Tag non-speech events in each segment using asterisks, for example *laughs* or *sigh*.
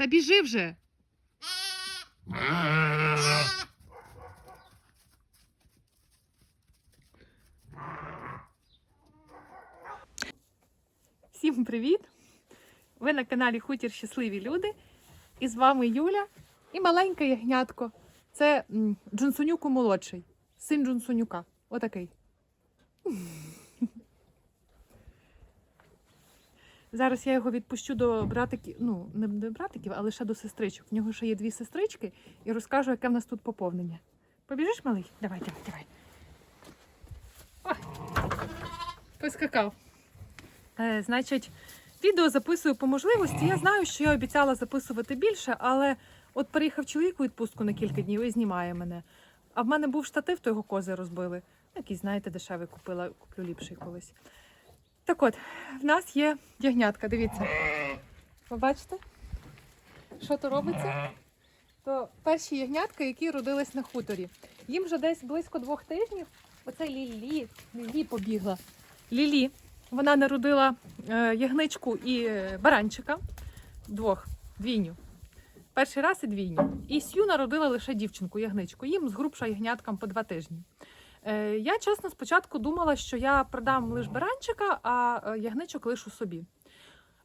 Та біжи вже. Всім привіт! Ви на каналі Хутір Щасливі Люди. І з вами Юля і маленьке ягнятко. Це Джонсонюку молодший, син Джонсонюка. Отакий. Зараз я його відпущу до братиків, ну, не до братиків, а лише до сестричок. В нього ще є дві сестрички і розкажу, яке в нас тут поповнення. Побіжиш, малий? Давай, давай, давай. Поскакав. Е, значить, відео записую по можливості. Я знаю, що я обіцяла записувати більше, але от приїхав чоловік у відпустку на кілька днів і знімає мене. А в мене був штатив, то його кози розбили. Який, знаєте, дешевий купила, куплю ліпший колись. Так от, в нас є ягнятка, дивіться. Ви бачите, що то робиться? То перші ягнятка, які родились на хуторі. Їм вже десь близько двох тижнів. Оце Лілі, Лілі побігла. Лілі, вона народила е, ягничку і е, баранчика. Двох, двійню. Перший раз і двійню. І Сью народила лише дівчинку, ягничку. Їм згрубша ягняткам по два тижні. Е, я чесно спочатку думала, що я продам лише баранчика, а е, ягничок лишу собі.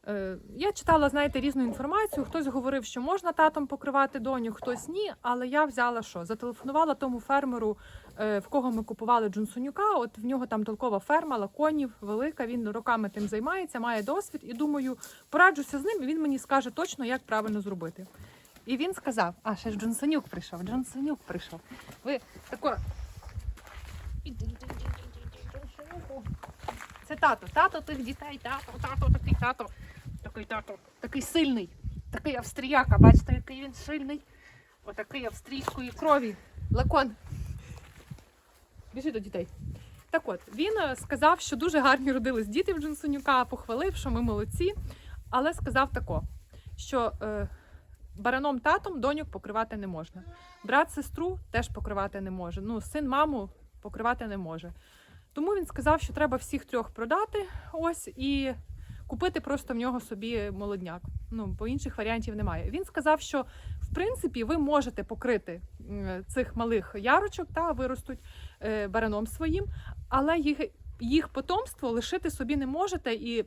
Е, Я читала, знаєте, різну інформацію. Хтось говорив, що можна татом покривати доню, хтось ні. Але я взяла що? Зателефонувала тому фермеру, в кого ми купували Джонсонюка. От в нього там толкова ферма, лаконів, велика. Він роками тим займається, має досвід. І думаю, пораджуся з ним, і він мені скаже точно, як правильно зробити. І він сказав: а ще ж Джонсонюк прийшов, Джонсонюк прийшов. Ви тако. Це тато, тато тих дітей, тато, тато, такий тато, такий тато, такий сильний, такий австріяка. Бачите, який він сильний. Отакий австрійської крові. Лакон. Біжи до дітей. Так от, він е, сказав, що дуже гарні родились діти в Джонсонюка, похвалив, що ми молодці. Але сказав тако, що е, бараном татом доньок покривати не можна. Брат сестру теж покривати не може. Ну, син маму покривати не може. Тому він сказав, що треба всіх трьох продати ось і купити просто в нього собі молодняк. Ну, бо інших варіантів немає. Він сказав, що в принципі ви можете покрити цих малих ярочок та виростуть е, бараном своїм, але їх, їх потомство лишити собі не можете і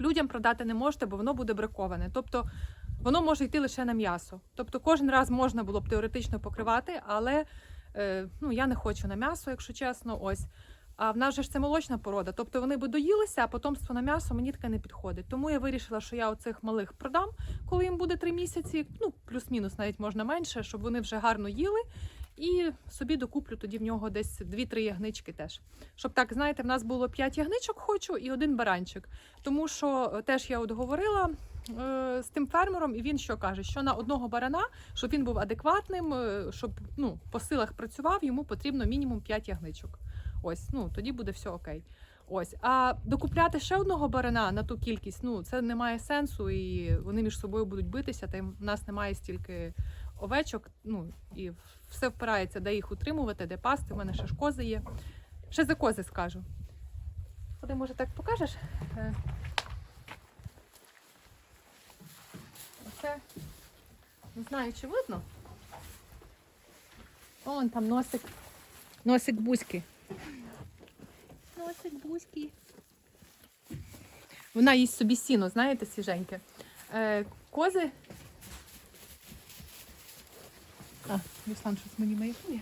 людям продати не можете, бо воно буде браковане. Тобто воно може йти лише на м'ясо. Тобто кожен раз можна було б теоретично покривати, але ну, я не хочу на м'ясо, якщо чесно. Ось. А в нас же ж це молочна порода. Тобто вони би доїлися, а потомство на м'ясо мені таке не підходить. Тому я вирішила, що я оцих малих продам, коли їм буде три місяці, ну плюс-мінус навіть можна менше, щоб вони вже гарно їли. І собі докуплю тоді в нього десь 2-3 ягнички теж. Щоб так, знаєте, в нас було 5 ягничок хочу і один баранчик. Тому що е, теж я от говорила е, з тим фермером, і він що каже, що на одного барана, щоб він був адекватним, е, щоб ну, по силах працював, йому потрібно мінімум 5 ягничок. Ось, ну тоді буде все окей. Ось, а докупляти ще одного барана на ту кількість, ну це не має сенсу, і вони між собою будуть битися. Та в нас немає стільки овечок. Ну і все впирається, де їх утримувати, де пасти. У мене ще ж кози є. Ще за кози скажу. Ходи, може, так покажеш? Е. Оце не знаю, чи видно. Вон там носик. Носик бузьки. Носик бузьки. Вона їсть собі сіно, знаєте, свіженьке. Е, кози. А, Руслан щось мені маякує.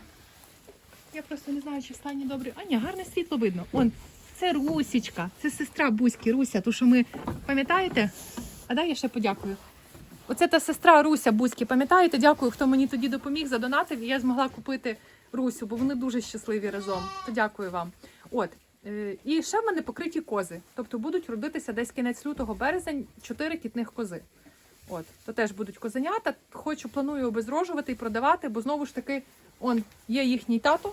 Я просто не знаю, чи в стані добре. А ні, гарне світло видно. Он, це Русічка, це сестра Бузьки, Руся, ту, що ми пам'ятаєте? А дай я ще подякую. Оце та сестра Руся Бузьки, пам'ятаєте? Дякую, хто мені тоді допоміг, задонатив, і я змогла купити Русю, бо вони дуже щасливі разом. То дякую вам. От. е, І ще в мене покриті кози. Тобто будуть родитися десь кінець лютого березень чотири кітних кози. От, то теж будуть козенята. Хочу, планую обезрожувати і продавати, бо знову ж таки, он є їхній тато,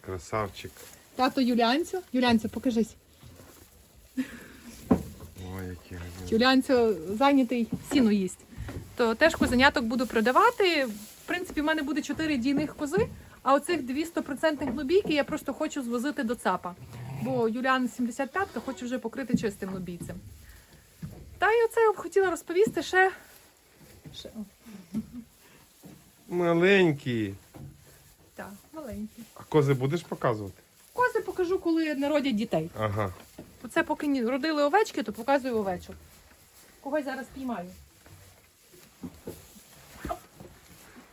Красавчик. тато Юліанцю. Юліанцю, покажись. Ой, гарний. Зайнятий сіно їсть. То теж козеняток буду продавати. В принципі, в мене буде 4 дійних кози, а оцих дві 100% нубійки я просто хочу звозити до ЦАПа. Бо Юліан 75, то хочу вже покрити чистим нубійцем. Та й оце я б хотіла розповісти ще. ще Маленькі. так, маленький. А кози будеш показувати? Кози покажу, коли народять дітей. Ага. Оце поки ні- родили овечки, то показую овечок. Когось зараз піймаю.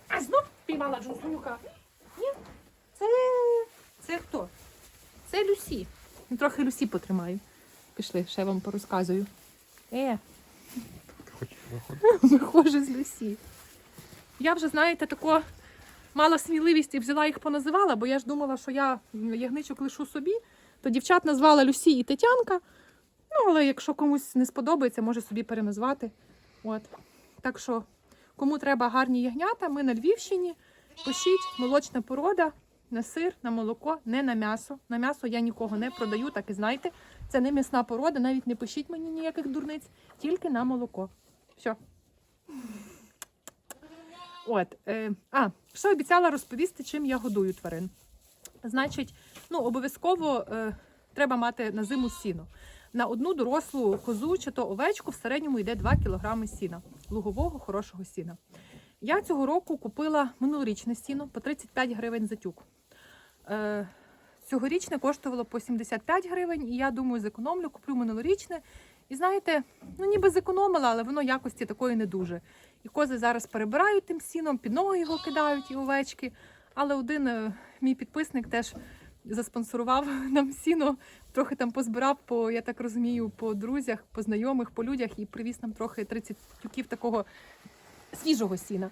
А знов піймала Джусунюка. Ні, це. Це хто? Це Люсі. Ну, Трохи Люсі потримаю. Пішли, ще вам порозказую. Е, виходжу з Люсі. Я вже, знаєте, тако мала сміливість і взяла їх поназивала, бо я ж думала, що я ягничок лишу собі, то дівчат назвала Люсі і Тетянка. Ну, але якщо комусь не сподобається, може собі переназвати. От. Так що, кому треба гарні ягнята, ми на Львівщині. Пишіть молочна порода на сир, на молоко, не на м'ясо. На м'ясо я нікого не продаю, так і знайте. Це не м'ясна порода, навіть не пишіть мені ніяких дурниць, тільки на молоко. Все. От, е, а, ще обіцяла розповісти, чим я годую тварин. Значить, ну, обов'язково е, треба мати на зиму сіно. На одну дорослу козу чи то овечку в середньому йде 2 кг сіна, лугового хорошого сіна. Я цього року купила минулорічне сіно по 35 гривень за тюк. Е, цьогорічне коштувало по 75 гривень, і я думаю, зекономлю, куплю минулорічне. І знаєте, ну ніби зекономила, але воно якості такої не дуже. І кози зараз перебирають тим сіном, під ноги його кидають і овечки. Але один е, мій підписник теж заспонсорував *laughs* нам сіно, трохи там позбирав по, я так розумію, по друзях, по знайомих, по людях і привіз нам трохи 30 тюків такого свіжого сіна.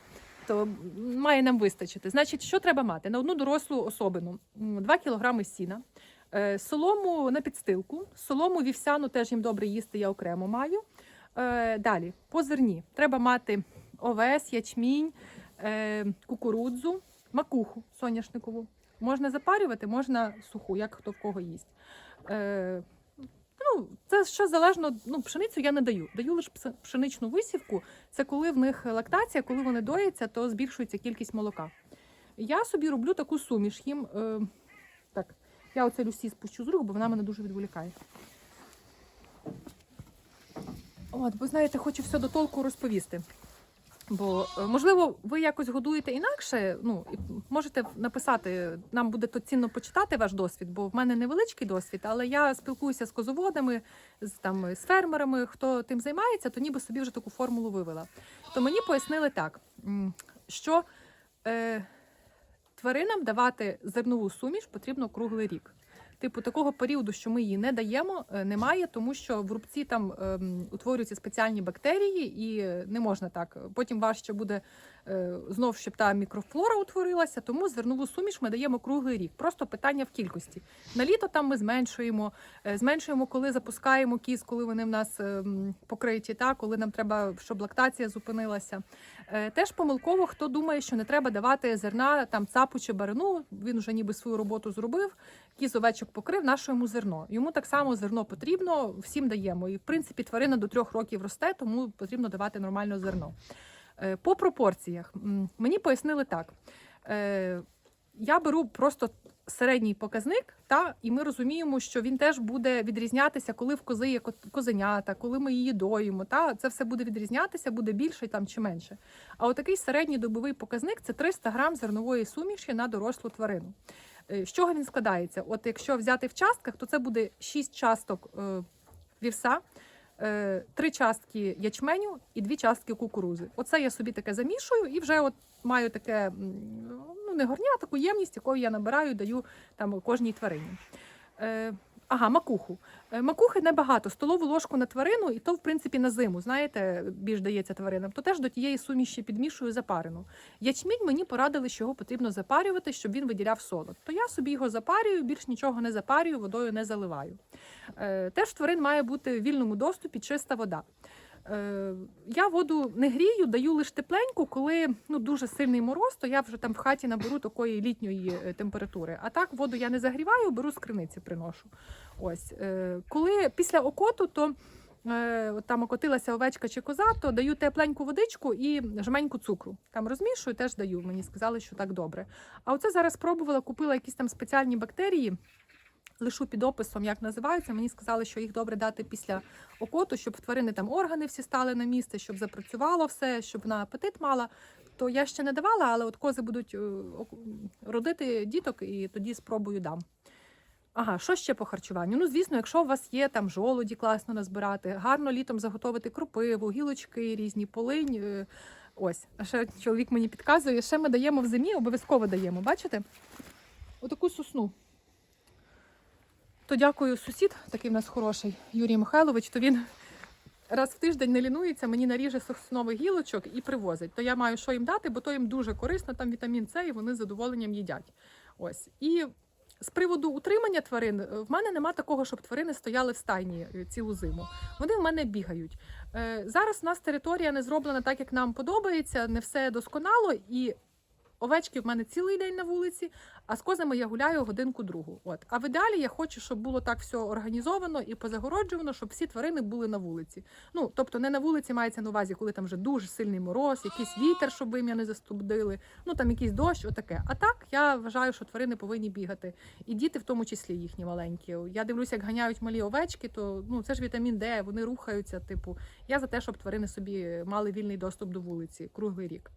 То має нам вистачити. Значить, що треба мати? На одну дорослу особину 2 кілограми сіна, е, солому на підстилку, солому вівсяну теж їм добре їсти, я окремо маю. Е, Далі, по зерні. Треба мати овес, ячмінь, кукурудзу, макуху соняшникову. Можна запарювати, можна суху, як хто в кого їсть. Е, ну, це ще залежно. Ну, пшеницю я не даю. Даю лише пшеничну висівку. Це коли в них лактація, коли вони дояться, то збільшується кількість молока. Я собі роблю таку суміш їм. Е, так, я оце Люсі спущу з рук, бо вона мене дуже відволікає. От, бо знаєте, хочу все до толку розповісти. Бо е, можливо, ви якось годуєте інакше. Ну і можете написати, нам буде то цінно почитати ваш досвід, бо в мене невеличкий досвід, але я спілкуюся з козоводами, з там з фермерами, хто тим займається, то ніби собі вже таку формулу вивела. То мені пояснили так, що е, тваринам давати зернову суміш потрібно круглий рік. Типу, такого періоду, що ми її не даємо, е, немає, тому що в рубці там ем, утворюються спеціальні бактерії, і е, не можна так. Потім важче буде е, знов, щоб та мікрофлора утворилася. Тому зернову суміш ми даємо круглий рік. Просто питання в кількості. На літо там ми зменшуємо, е, зменшуємо, коли запускаємо кіз, коли вони в нас ем, покриті, та коли нам треба, щоб лактація зупинилася. Е, Теж помилково, хто думає, що не треба давати зерна там цапу чи барину. Він вже ніби свою роботу зробив. Кіз овечок покрив, наше йому зерно. Йому так само зерно потрібно, всім даємо. І в принципі тварина до трьох років росте, тому потрібно давати нормально зерно. Е, По пропорціях мені пояснили так. Е, Я беру просто середній показник, та, і ми розуміємо, що він теж буде відрізнятися, коли в кози є козенята, коли ми її доїмо. Та, це все буде відрізнятися, буде більше там, чи менше. А отакий середній добовий показник це 300 грам зернової суміші на дорослу тварину. Е, З чого він складається? От якщо взяти в частках, то це буде 6 часток е, вівса, е, 3 частки ячменю і 2 частки кукурузи. Оце я собі таке замішую і вже от маю таке ну не горня, таку ємність, якою я набираю, даю там кожній тварині. Ага, макуху. Е, Макухи небагато. Столову ложку на тварину, і то, в принципі, на зиму, знаєте, більш дається тваринам, то теж до тієї суміші підмішую запарину. Ячмінь мені порадили, що його потрібно запарювати, щоб він виділяв солод. То я собі його запарюю, більш нічого не запарюю, водою не заливаю. Е, теж тварин має бути в вільному доступі чиста вода. Е, я воду не грію, даю лише тепленьку, коли ну, дуже сильний мороз, то я вже там в хаті наберу такої літньої е, температури. А так воду я не загріваю, беру з криниці, приношу. Ось. Е, коли після окоту, то там окотилася овечка чи коза, то даю тепленьку водичку і жменьку цукру. Там розмішую, теж даю. Мені сказали, що так добре. А оце зараз пробувала, купила якісь там спеціальні бактерії. Лишу під описом, як називаються. Мені сказали, що їх добре дати після окоту, щоб в тварини там органи всі стали на місце, щоб запрацювало все, щоб вона апетит мала. То я ще не давала, але от кози будуть е, родити діток, і тоді спробую дам. Ага, що ще по харчуванню? Ну, звісно, якщо у вас є там жолуді класно назбирати, гарно літом заготовити кропиву, гілочки, різні полинь. е, Ось, а ще чоловік мені підказує, ще ми даємо в зимі, обов'язково даємо. Бачите? Отаку сосну. То дякую сусід, такий в нас хороший Юрій Михайлович, то він раз в тиждень не лінується, мені наріже соснових гілочок і привозить. То я маю що їм дати, бо то їм дуже корисно, там вітамін С, і вони з задоволенням їдять. Ось. І з приводу утримання тварин, е, в мене нема такого, щоб тварини стояли в стайні е, цілу зиму. Вони в мене бігають. Е, Зараз у нас територія не зроблена так, як нам подобається, не все досконало, і овечки в мене цілий день на вулиці, а з козами я гуляю годинку другу. От. А в ідеалі я хочу, щоб було так все організовано і позагороджувано, щоб всі тварини були на вулиці. Ну, тобто не на вулиці мається на увазі, коли там вже дуже сильний мороз, якийсь вітер, щоб вим'я не застудили, ну там якийсь дощ, отаке. А так я вважаю, що тварини повинні бігати. І діти, в тому числі їхні маленькі. Я дивлюся, як ганяють малі овечки, то ну це ж вітамін Д, вони рухаються. Типу, я за те, щоб тварини собі мали вільний доступ до вулиці круглий рік.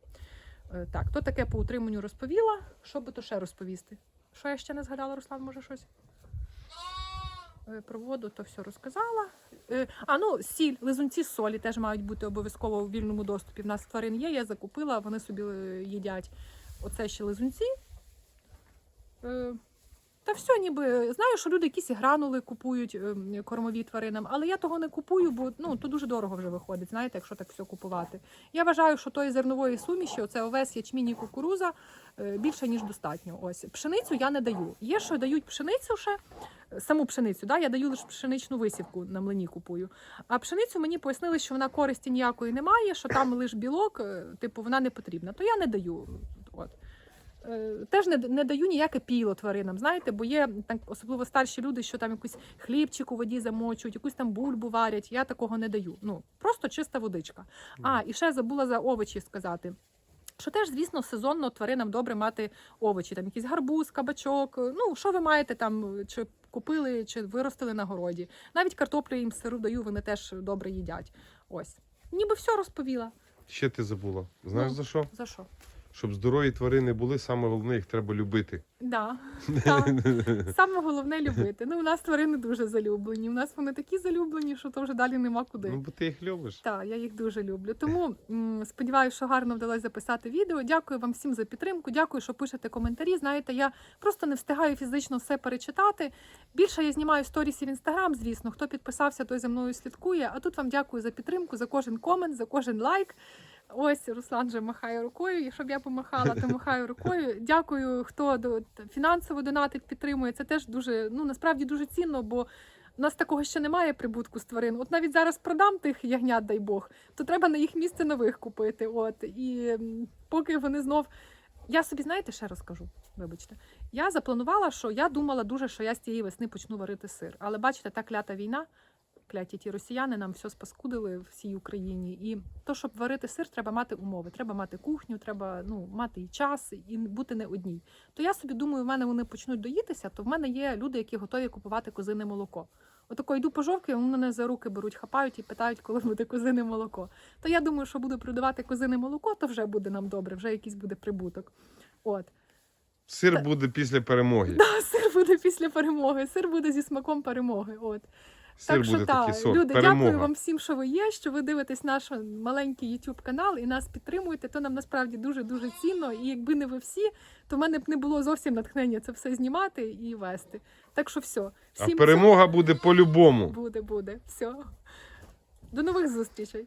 Е, Так, то таке по утриманню розповіла. Що би то ще розповісти? Що я ще не згадала, Руслан, може щось? Е, Про воду то все розказала. Е, А ну, сіль, лизунці з солі теж мають бути обов'язково у вільному доступі. В нас тварин є, я закупила, вони собі їдять. Оце ще лизунці. Та все, ніби знаю, що люди якісь гранули купують ем, кормові тваринам, але я того не купую, бо ну то дуже дорого вже виходить. Знаєте, якщо так все купувати. Я вважаю, що тої зернової суміші, оце овес, ячмінь і кукуруза, е, більше ніж достатньо. Ось пшеницю я не даю. Є, що дають пшеницю ще. Саму пшеницю, да, я даю лише пшеничну висівку на млині купую. А пшеницю мені пояснили, що вона користі ніякої немає, що там лише білок, е, типу, вона не потрібна. То я не даю. Е, Теж не, не даю ніяке піло тваринам, знаєте, бо є так, особливо старші люди, що там якийсь хлібчик у воді замочують, якусь там бульбу варять. Я такого не даю. Ну просто чиста водичка. А і ще забула за овочі сказати. Що теж, звісно, сезонно тваринам добре мати овочі, там якийсь гарбуз, кабачок. е, Ну, що ви маєте там, чи купили, чи виростили на городі. Навіть картоплю їм сиру даю, вони теж добре їдять. Ось. Ніби все розповіла. Ще ти забула. Знаєш Ну. за що? За що? Щоб здорові тварини були, саме головне, їх треба любити. Да. *laughs* Так. Саме головне любити. Ну, у нас тварини дуже залюблені. У нас вони такі залюблені, що то вже далі нема куди. Ну, бо ти їх любиш. Так, я їх дуже люблю. Тому сподіваюся, що гарно вдалося записати відео. Дякую вам всім за підтримку. Дякую, що пишете коментарі. Знаєте, я просто не встигаю фізично все перечитати. Більше я знімаю сторісів в інстаграм, звісно. Хто підписався, той за мною слідкує. А тут вам дякую за підтримку, за кожен комент, за кожен лайк. Ось Руслан вже махає рукою. Якщо б я помахала, то махаю рукою. Дякую, хто фінансово донатить, підтримує. Це теж дуже ну насправді дуже цінно, бо у нас такого ще немає прибутку з тварин. От навіть зараз продам тих ягнят, дай Бог, то треба на їх місце нових купити. От і поки вони знов. Я собі, знаєте, ще розкажу, вибачте. Я запланувала, що я думала дуже, що я з цієї весни почну варити сир. Але бачите, та клята війна, кляті ті росіяни нам все спаскудили в всій Україні. І то, щоб варити сир, треба мати умови. Треба мати кухню, треба ну, мати і час, і бути не одній. То я собі думаю, в мене вони почнуть доїтися, то в мене є люди, які готові купувати козине молоко. Отако йду по жовки, вони мене за руки беруть, хапають і питають, коли буде козине молоко. То я думаю, що буду продавати козине молоко, то вже буде нам добре, вже якийсь буде прибуток. От. Сир буде після перемоги. Да, сир буде після перемоги, сир буде зі смаком перемоги. От. Сир так що так, сорт. люди, перемога. дякую вам всім, що ви є, що ви дивитесь наш маленький YouTube канал і нас підтримуєте. То нам насправді дуже дуже цінно. І якби не ви всі, то в мене б не було зовсім натхнення це все знімати і вести. Так що все, А всім перемога буде по-любому. буде, буде. Все. До нових зустрічей.